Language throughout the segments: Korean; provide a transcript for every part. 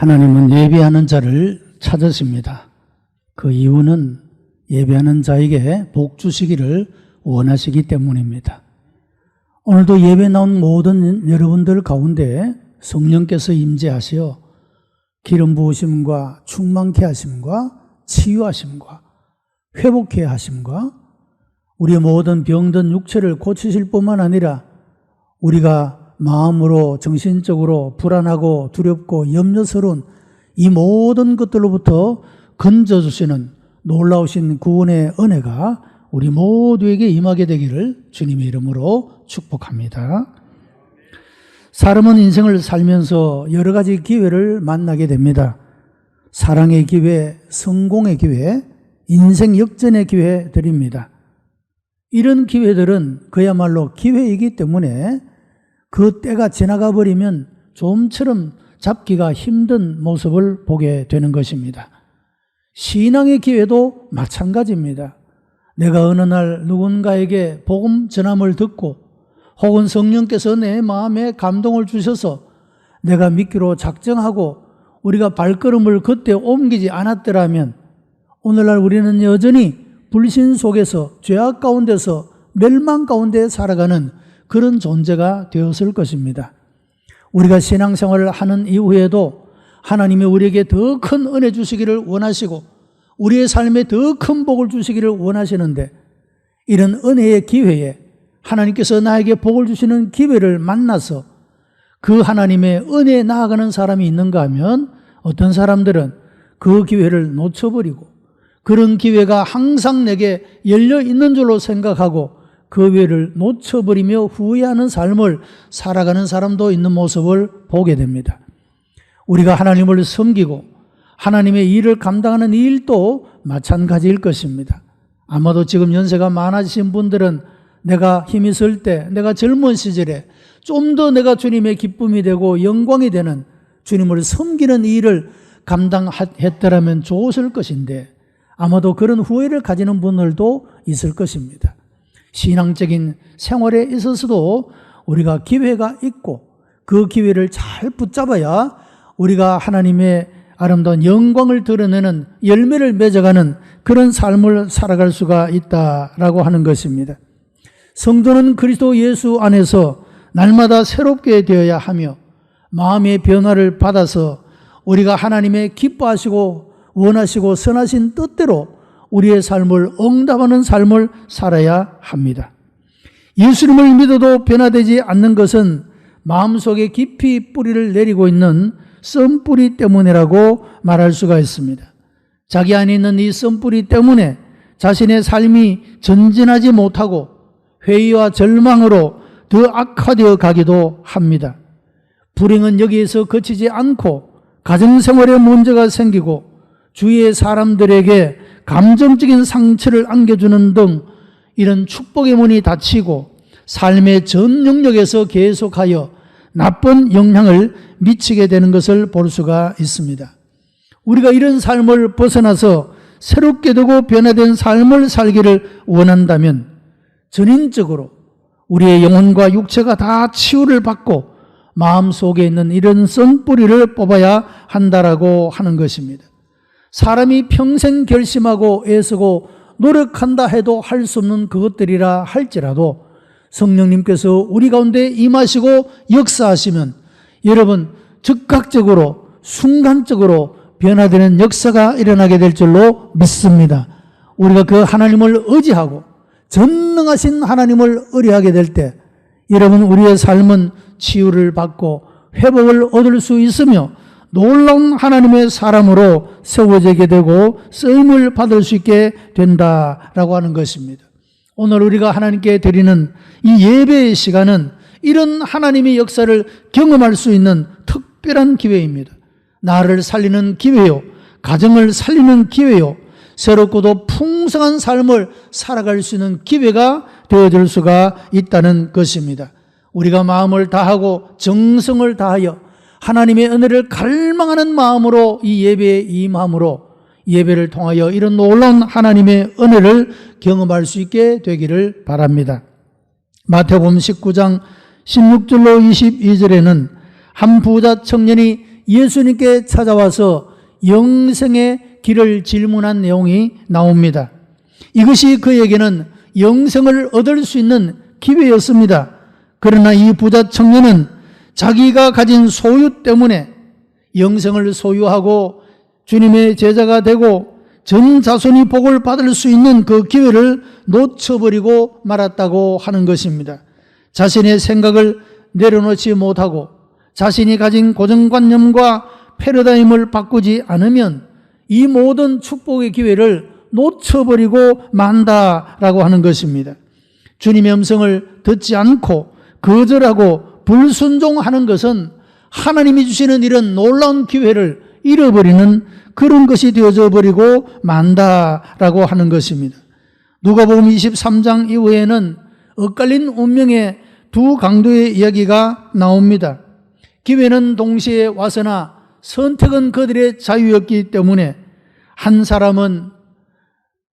하나님은 예배하는 자를 찾으십니다. 그 이유는 예배하는 자에게 복 주시기를 원하시기 때문입니다. 오늘도 예배 나온 모든 여러분들 가운데 성령께서 임재하시어 기름 부으심과 충만케 하심과 치유하심과 회복케 하심과 우리의 모든 병든 육체를 고치실 뿐만 아니라 우리가 마음으로 정신적으로 불안하고 두렵고 염려스러운 이 모든 것들로부터 건져주시는 놀라우신 구원의 은혜가 우리 모두에게 임하게 되기를 주님의 이름으로 축복합니다. 사람은 인생을 살면서 여러 가지 기회를 만나게 됩니다. 사랑의 기회, 성공의 기회, 인생 역전의 기회들입니다. 이런 기회들은 그야말로 기회이기 때문에 그 때가 지나가 버리면 좀처럼 잡기가 힘든 모습을 보게 되는 것입니다. 신앙의 기회도 마찬가지입니다. 내가 어느 날 누군가에게 복음 전함을 듣고 혹은 성령께서 내 마음에 감동을 주셔서 내가 믿기로 작정하고 우리가 발걸음을 그때 옮기지 않았더라면 오늘날 우리는 여전히 불신 속에서 죄악 가운데서 멸망 가운데 살아가는 그런 존재가 되었을 것입니다. 우리가 신앙생활을 하는 이후에도 하나님이 우리에게 더 큰 은혜 주시기를 원하시고 우리의 삶에 더 큰 복을 주시기를 원하시는데 이런 은혜의 기회에 하나님께서 나에게 복을 주시는 기회를 만나서 그 하나님의 은혜에 나아가는 사람이 있는가 하면 어떤 사람들은 그 기회를 놓쳐버리고 그런 기회가 항상 내게 열려 있는 줄로 생각하고 그 기회를 놓쳐버리며 후회하는 삶을 살아가는 사람도 있는 모습을 보게 됩니다. 우리가 하나님을 섬기고 하나님의 일을 감당하는 일도 마찬가지일 것입니다. 아마도 지금 연세가 많아지신 분들은 내가 힘이 있을 때, 내가 젊은 시절에 좀 더 내가 주님의 기쁨이 되고 영광이 되는 주님을 섬기는 일을 감당했더라면 좋았을 것인데 아마도 그런 후회를 가지는 분들도 있을 것입니다. 신앙적인 생활에 있어서도 우리가 기회가 있고 그 기회를 잘 붙잡아야 우리가 하나님의 아름다운 영광을 드러내는 열매를 맺어가는 그런 삶을 살아갈 수가 있다라고 하는 것입니다. 성도는 그리스도 예수 안에서 날마다 새롭게 되어야 하며 마음의 변화를 받아서 우리가 하나님의 기뻐하시고 원하시고 선하신 뜻대로 우리의 삶을 응답하는 삶을 살아야 합니다. 예수님을 믿어도 변화되지 않는 것은 마음속에 깊이 뿌리를 내리고 있는 썬뿌리 때문이라고 말할 수가 있습니다. 자기 안에 있는 이 썬뿌리 때문에 자신의 삶이 전진하지 못하고 회의와 절망으로 더 악화되어 가기도 합니다. 불행은 여기에서 그치지 않고 가정생활에 문제가 생기고 주위의 사람들에게 감정적인 상처를 안겨주는 등 이런 축복의 문이 닫히고 삶의 전 영역에서 계속하여 나쁜 영향을 미치게 되는 것을 볼 수가 있습니다. 우리가 이런 삶을 벗어나서 새롭게 되고 변화된 삶을 살기를 원한다면 전인적으로 우리의 영혼과 육체가 다 치유를 받고 마음 속에 있는 이런 썬뿌리를 뽑아야 한다라고 하는 것입니다. 사람이 평생 결심하고 애쓰고 노력한다 해도 할 수 없는 그것들이라 할지라도 성령님께서 우리 가운데 임하시고 역사하시면 여러분 즉각적으로 순간적으로 변화되는 역사가 일어나게 될 줄로 믿습니다. 우리가 그 하나님을 의지하고 전능하신 하나님을 의뢰하게 될 때 여러분 우리의 삶은 치유를 받고 회복을 얻을 수 있으며 놀라운 하나님의 사람으로 세워지게 되고 쓰임을 받을 수 있게 된다라고 하는 것입니다. 오늘 우리가 하나님께 드리는 이 예배의 시간은 이런 하나님의 역사를 경험할 수 있는 특별한 기회입니다. 나를 살리는 기회요. 가정을 살리는 기회요. 새롭고도 풍성한 삶을 살아갈 수 있는 기회가 되어질 수가 있다는 것입니다. 우리가 마음을 다하고 정성을 다하여 하나님의 은혜를 갈망하는 마음으로 이 예배에 임함으로 예배를 통하여 이런 놀라운 하나님의 은혜를 경험할 수 있게 되기를 바랍니다. 마태복음 19장 16절로 22절에는 한 부자 청년이 예수님께 찾아와서 영생의 길을 질문한 내용이 나옵니다. 이것이 그에게는 영생을 얻을 수 있는 기회였습니다. 그러나 이 부자 청년은 자기가 가진 소유 때문에 영생을 소유하고 주님의 제자가 되고 전 자손이 복을 받을 수 있는 그 기회를 놓쳐버리고 말았다고 하는 것입니다. 자신의 생각을 내려놓지 못하고 자신이 가진 고정관념과 패러다임을 바꾸지 않으면 이 모든 축복의 기회를 놓쳐버리고 만다라고 하는 것입니다. 주님의 음성을 듣지 않고 거절하고 불순종하는 것은 하나님이 주시는 이런 놀라운 기회를 잃어버리는 그런 것이 되어져 버리고 만다라고 하는 것입니다. 누가복음 23장 이후에는 엇갈린 운명의 두 강도의 이야기가 나옵니다. 기회는 동시에 와서나 선택은 그들의 자유였기 때문에 한 사람은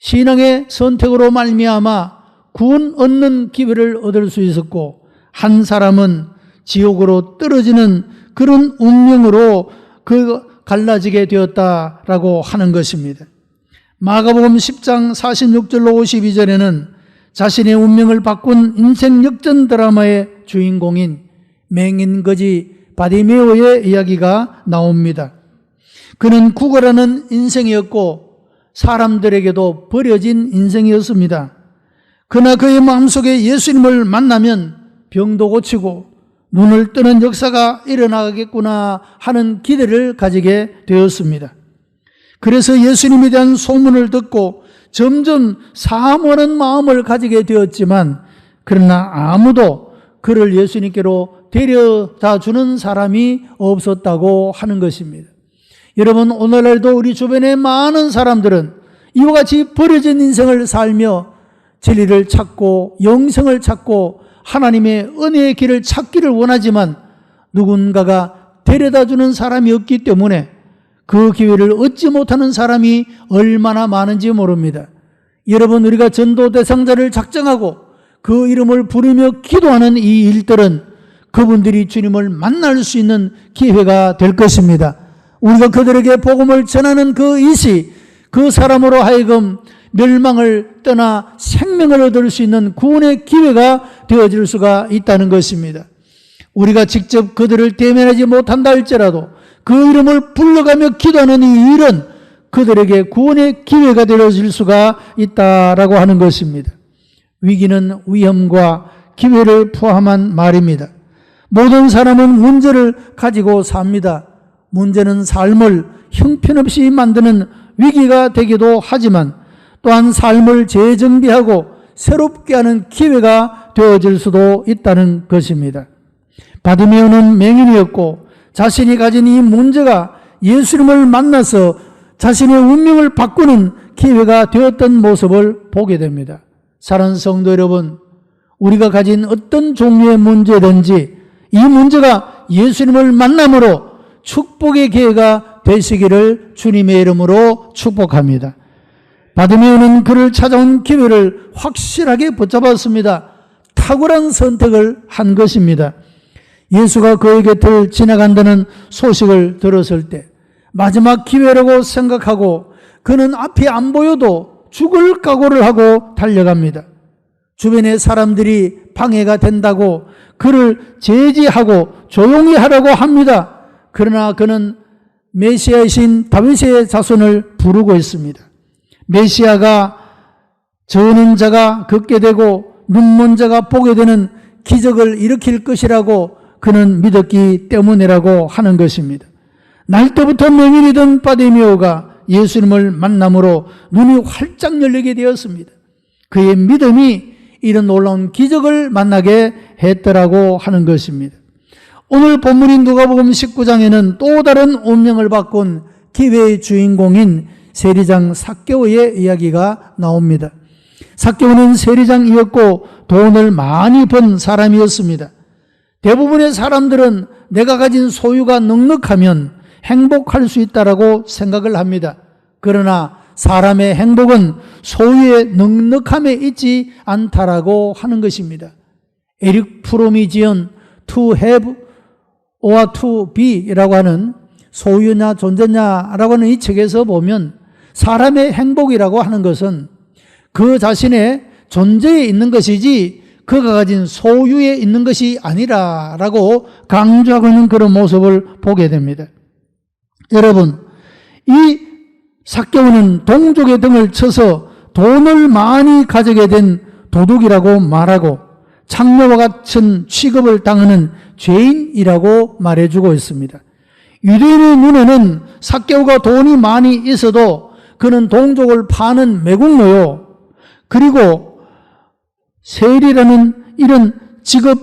신앙의 선택으로 말미암아 구원 얻는 기회를 얻을 수 있었고 한 사람은 지옥으로 떨어지는 그런 운명으로 그 갈라지게 되었다라고 하는 것입니다. 마가복음 10장 46절로 52절에는 자신의 운명을 바꾼 인생 역전 드라마의 주인공인 맹인거지 바디메오의 이야기가 나옵니다. 그는 구걸하는 인생이었고 사람들에게도 버려진 인생이었습니다. 그러나 그의 마음속에 예수님을 만나면 병도 고치고 눈을 뜨는 역사가 일어나겠구나 하는 기대를 가지게 되었습니다. 그래서 예수님에 대한 소문을 듣고 점점 사모하는 마음을 가지게 되었지만 그러나 아무도 그를 예수님께로 데려다 주는 사람이 없었다고 하는 것입니다. 여러분 오늘날도 우리 주변에 많은 사람들은 이와 같이 버려진 인생을 살며 진리를 찾고 영생을 찾고 하나님의 은혜의 길을 찾기를 원하지만 누군가가 데려다 주는 사람이 없기 때문에 그 기회를 얻지 못하는 사람이 얼마나 많은지 모릅니다. 여러분 우리가 전도 대상자를 작정하고 그 이름을 부르며 기도하는 이 일들은 그분들이 주님을 만날 수 있는 기회가 될 것입니다. 우리가 그들에게 복음을 전하는 그 이시 그 사람으로 하여금 멸망을 떠나 생명을 얻을 수 있는 구원의 기회가 되어질 수가 있다는 것입니다. 우리가 직접 그들을 대면하지 못한다 할지라도 그 이름을 불러가며 기도하는 이 일은 그들에게 구원의 기회가 되어질 수가 있다라고 하는 것입니다. 위기는 위험과 기회를 포함한 말입니다. 모든 사람은 문제를 가지고 삽니다. 문제는 삶을 형편없이 만드는 위기가 되기도 하지만 또한 삶을 재정비하고 새롭게 하는 기회가 되어질 수도 있다는 것입니다. 바디메오는 맹인이었고 자신이 가진 이 문제가 예수님을 만나서 자신의 운명을 바꾸는 기회가 되었던 모습을 보게 됩니다. 사랑하는 성도 여러분, 우리가 가진 어떤 종류의 문제든지 이 문제가 예수님을 만남으로 축복의 기회가 되시기를 주님의 이름으로 축복합니다. 바디메오는 그를 찾아온 기회를 확실하게 붙잡았습니다. 탁월한 선택을 한 것입니다. 예수가 그의 곁을 지나간다는 소식을 들었을 때 마지막 기회라고 생각하고 그는 앞이 안 보여도 죽을 각오를 하고 달려갑니다. 주변의 사람들이 방해가 된다고 그를 제지하고 조용히 하라고 합니다. 그러나 그는 메시아이신 다윗의 자손을 부르고 있습니다. 메시아가 저는 자가 걷게 되고 눈먼 자가 보게 되는 기적을 일으킬 것이라고 그는 믿었기 때문이라고 하는 것입니다. 날 때부터 맹인이던 바데미오가 예수님을 만남으로 눈이 활짝 열리게 되었습니다. 그의 믿음이 이런 놀라운 기적을 만나게 했더라고 하는 것입니다. 오늘 본문인 누가복음 19장에는 또 다른 운명을 바꾼 기회의 주인공인 세리장 사개오의 이야기가 나옵니다. 사개오는 세리장이었고 돈을 많이 번 사람이었습니다. 대부분의 사람들은 내가 가진 소유가 넉넉하면 행복할 수 있다라고 생각을 합니다. 그러나 사람의 행복은 소유의 넉넉함에 있지 않다라고 하는 것입니다. 에릭 프롬이 지은 To Have or To Be라고 하는 소유냐 존재냐라고 하는 이 책에서 보면 사람의 행복이라고 하는 것은 그 자신의 존재에 있는 것이지 그가 가진 소유에 있는 것이 아니라라고 강조하고 있는 그런 모습을 보게 됩니다. 여러분, 이 사개오는 동족의 등을 쳐서 돈을 많이 가지게 된 도둑이라고 말하고 창녀와 같은 취급을 당하는 죄인이라고 말해주고 있습니다. 유대인의 눈에는 사개오가 돈이 많이 있어도 그는 동족을 파는 매국노요. 그리고 세리라는 이런 직업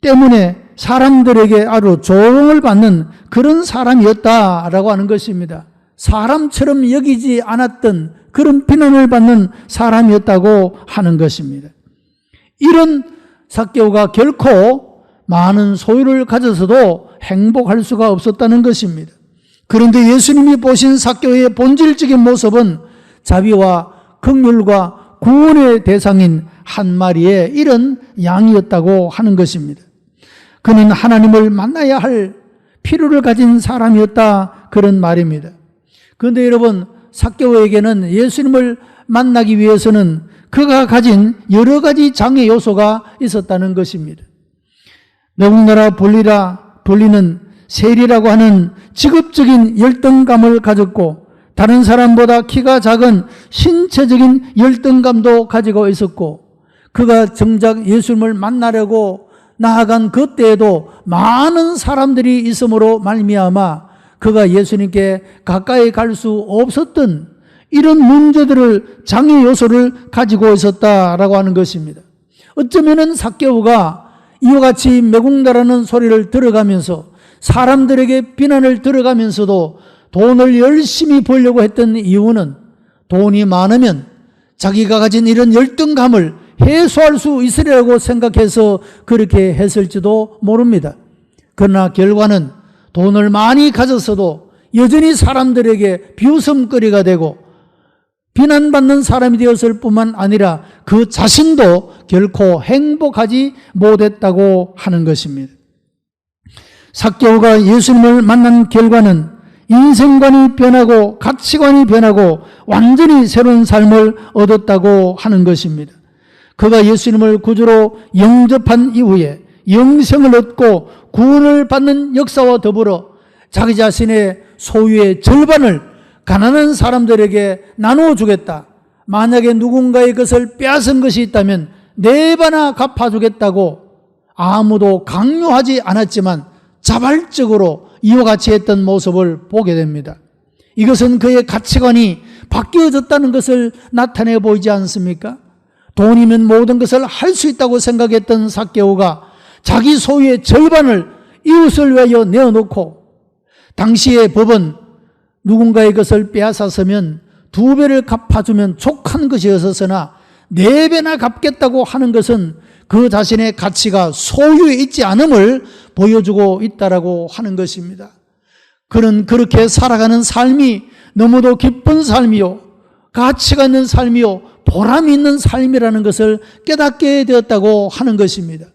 때문에 사람들에게 아주 조롱을 받는 그런 사람이었다라고 하는 것입니다. 사람처럼 여기지 않았던 그런 비난을 받는 사람이었다고 하는 것입니다. 이런 사개오가 결코 많은 소유를 가져서도 행복할 수가 없었다는 것입니다. 그런데 예수님이 보신 사개오의 본질적인 모습은 자비와 극률과 구원의 대상인 한 마리의 이런 양이었다고 하는 것입니다. 그는 하나님을 만나야 할 필요를 가진 사람이었다 그런 말입니다. 그런데 여러분 사개오에게는 예수님을 만나기 위해서는 그가 가진 여러 가지 장애 요소가 있었다는 것입니다. 외국나라 볼리라 볼리는 세리라고 하는 직업적인 열등감을 가졌고 다른 사람보다 키가 작은 신체적인 열등감도 가지고 있었고 그가 정작 예수님을 만나려고 나아간 그때에도 많은 사람들이 있음으로 말미암아 그가 예수님께 가까이 갈 수 없었던 이런 문제들을 장애 요소를 가지고 있었다라고 하는 것입니다. 어쩌면은 사개오가 이와 같이 매국나라는 소리를 들어가면서 사람들에게 비난을 들어가면서도 돈을 열심히 벌려고 했던 이유는 돈이 많으면 자기가 가진 이런 열등감을 해소할 수 있으리라고 생각해서 그렇게 했을지도 모릅니다. 그러나 결과는 돈을 많이 가졌어도 여전히 사람들에게 비웃음거리가 되고 비난받는 사람이 되었을 뿐만 아니라 그 자신도 결코 행복하지 못했다고 하는 것입니다. 사개오가 예수님을 만난 결과는 인생관이 변하고 가치관이 변하고 완전히 새로운 삶을 얻었다고 하는 것입니다. 그가 예수님을 구주로 영접한 이후에 영생을 얻고 구원을 받는 역사와 더불어 자기 자신의 소유의 절반을 가난한 사람들에게 나누어 주겠다. 만약에 누군가의 것을 빼앗은 것이 있다면 네 배나 갚아주겠다고 아무도 강요하지 않았지만 자발적으로 이와 같이 했던 모습을 보게 됩니다. 이것은 그의 가치관이 바뀌어졌다는 것을 나타내 보이지 않습니까? 돈이면 모든 것을 할 수 있다고 생각했던 사개오가 자기 소유의 절반을 이웃을 위하여 내어놓고 당시의 법은 누군가의 것을 빼앗았으면 두 배를 갚아주면 족한 것이었으나 네 배나 갚겠다고 하는 것은 그 자신의 가치가 소유에 있지 않음을 보여주고 있다라고 하는 것입니다. 그는 그렇게 살아가는 삶이 너무도 기쁜 삶이요. 가치가 있는 삶이요. 보람 있는 삶이라는 것을 깨닫게 되었다고 하는 것입니다.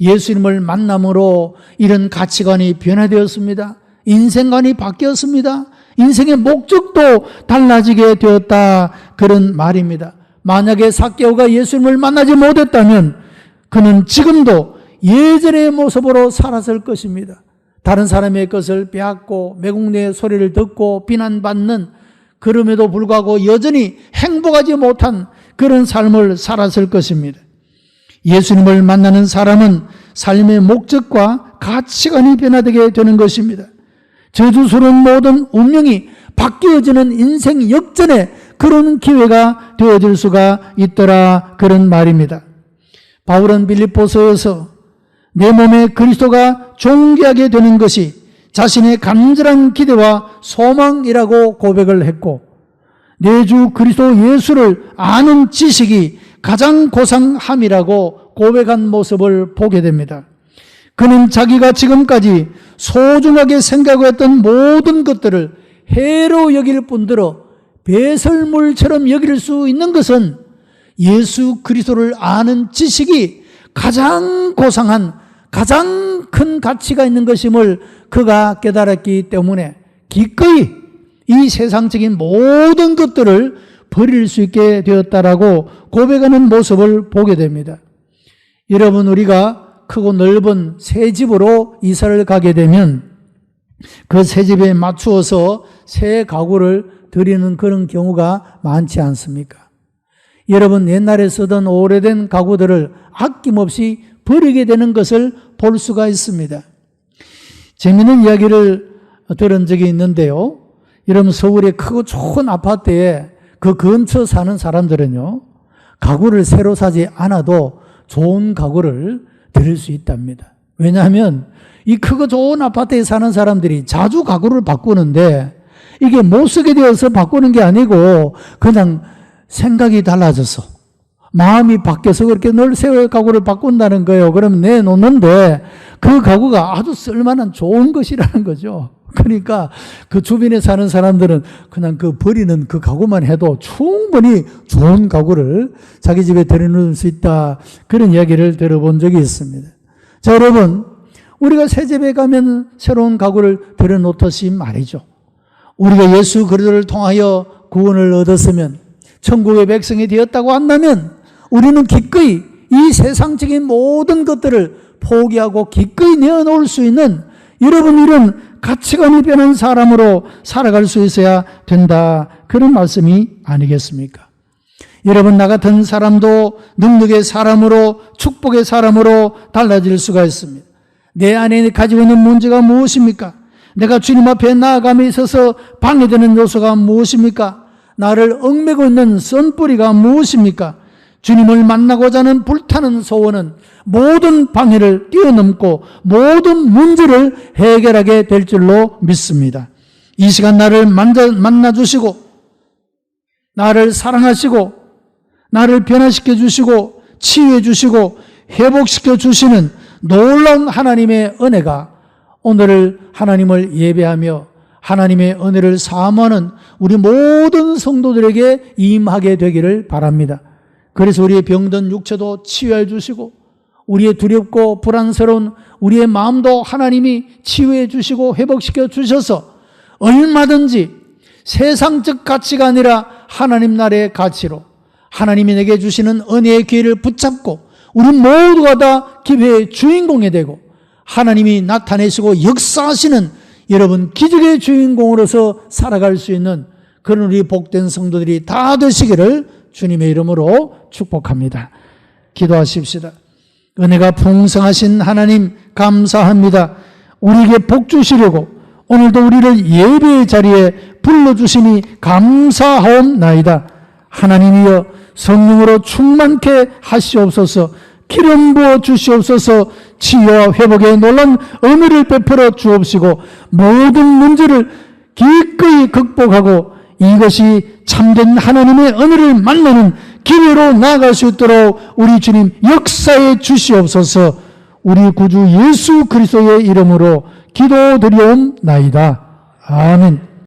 예수님을 만남으로 이런 가치관이 변화되었습니다. 인생관이 바뀌었습니다. 인생의 목적도 달라지게 되었다. 그런 말입니다. 만약에 사개오가 예수님을 만나지 못했다면 그는 지금도 예전의 모습으로 살았을 것입니다. 다른 사람의 것을 빼앗고 매국내의 소리를 듣고 비난받는 그럼에도 불구하고 여전히 행복하지 못한 그런 삶을 살았을 것입니다. 예수님을 만나는 사람은 삶의 목적과 가치관이 변화되게 되는 것입니다. 저주스러운 모든 운명이 바뀌어지는 인생 역전의 그런 기회가 되어질 수가 있더라 그런 말입니다. 바울은 빌립보서에서 내 몸에 그리스도가 존귀하게 되는 것이 자신의 간절한 기대와 소망이라고 고백을 했고 내 주 그리스도 예수를 아는 지식이 가장 고상함이라고 고백한 모습을 보게 됩니다. 그는 자기가 지금까지 소중하게 생각했던 모든 것들을 해로 여길 뿐더러 배설물처럼 여길 수 있는 것은 예수 그리스도를 아는 지식이 가장 고상한 가장 큰 가치가 있는 것임을 그가 깨달았기 때문에 기꺼이 이 세상적인 모든 것들을 버릴 수 있게 되었다라고 고백하는 모습을 보게 됩니다. 여러분, 우리가 크고 넓은 새 집으로 이사를 가게 되면 그 새 집에 맞추어서 새 가구를 드리는 그런 경우가 많지 않습니까? 여러분, 옛날에 쓰던 오래된 가구들을 아낌없이 버리게 되는 것을 볼 수가 있습니다. 재미있는 이야기를 들은 적이 있는데요. 여러분, 서울의 크고 좋은 아파트에 그 근처 사는 사람들은요, 가구를 새로 사지 않아도 좋은 가구를 드릴 수 있답니다. 왜냐하면 이 크고 좋은 아파트에 사는 사람들이 자주 가구를 바꾸는데 이게 못 쓰게 되어서 바꾸는 게 아니고 그냥 생각이 달라져서 마음이 바뀌어서 그렇게 늘새 가구를 바꾼다는 거예요. 그러면 내놓는데 그 가구가 아주 쓸만한 좋은 것이라는 거죠. 그러니까 그 주변에 사는 사람들은 그냥 그 버리는 그 가구만 해도 충분히 좋은 가구를 자기 집에 들여놓을 수 있다. 그런 이야기를 들어본 적이 있습니다. 자, 여러분. 우리가 새 집에 가면 새로운 가구를 들여놓듯이 말이죠. 우리가 예수 그리스도를 통하여 구원을 얻었으면 천국의 백성이 되었다고 한다면 우리는 기꺼이 이 세상적인 모든 것들을 포기하고 기꺼이 내어놓을 수 있는 여러분 이런 가치관이 변한 사람으로 살아갈 수 있어야 된다. 그런 말씀이 아니겠습니까? 여러분, 나 같은 사람도 능력의 사람으로, 축복의 사람으로 달라질 수가 있습니다. 내 안에 가지고 있는 문제가 무엇입니까? 내가 주님 앞에 나아감에 있어서 방해되는 요소가 무엇입니까? 나를 얽매고 있는 썬뿌리가 무엇입니까? 주님을 만나고자 하는 불타는 소원은 모든 방해를 뛰어넘고 모든 문제를 해결하게 될 줄로 믿습니다. 이 시간 나를 만나 주시고 나를 사랑하시고 나를 변화시켜 주시고 치유해 주시고 회복시켜 주시는 놀라운 하나님의 은혜가 오늘을 하나님을 예배하며 하나님의 은혜를 사모하는 우리 모든 성도들에게 임하게 되기를 바랍니다. 그래서 우리의 병든 육체도 치유해 주시고 우리의 두렵고 불안스러운 우리의 마음도 하나님이 치유해 주시고 회복시켜 주셔서 얼마든지 세상적 가치가 아니라 하나님 나라의 가치로 하나님이 내게 주시는 은혜의 기회를 붙잡고 우리 모두가 다 기회의 주인공이 되고 하나님이 나타내시고 역사하시는 여러분 기적의 주인공으로서 살아갈 수 있는 그런 우리 복된 성도들이 다 되시기를 주님의 이름으로 축복합니다. 기도하십시다. 은혜가 풍성하신 하나님 감사합니다. 우리에게 복 주시려고 오늘도 우리를 예배의 자리에 불러주시니 감사하옵나이다. 하나님이여 성령으로 충만케 하시옵소서 기름 부어 주시옵소서 치유와 회복에 놀란 은혜를 베풀어 주옵시고 모든 문제를 기꺼이 극복하고 이것이 참된 하나님의 은혜를 만나는 기회로 나아갈 수 있도록 우리 주님 역사에 주시옵소서 우리 구주 예수 그리스도의 이름으로 기도드리옵나이다. 아멘.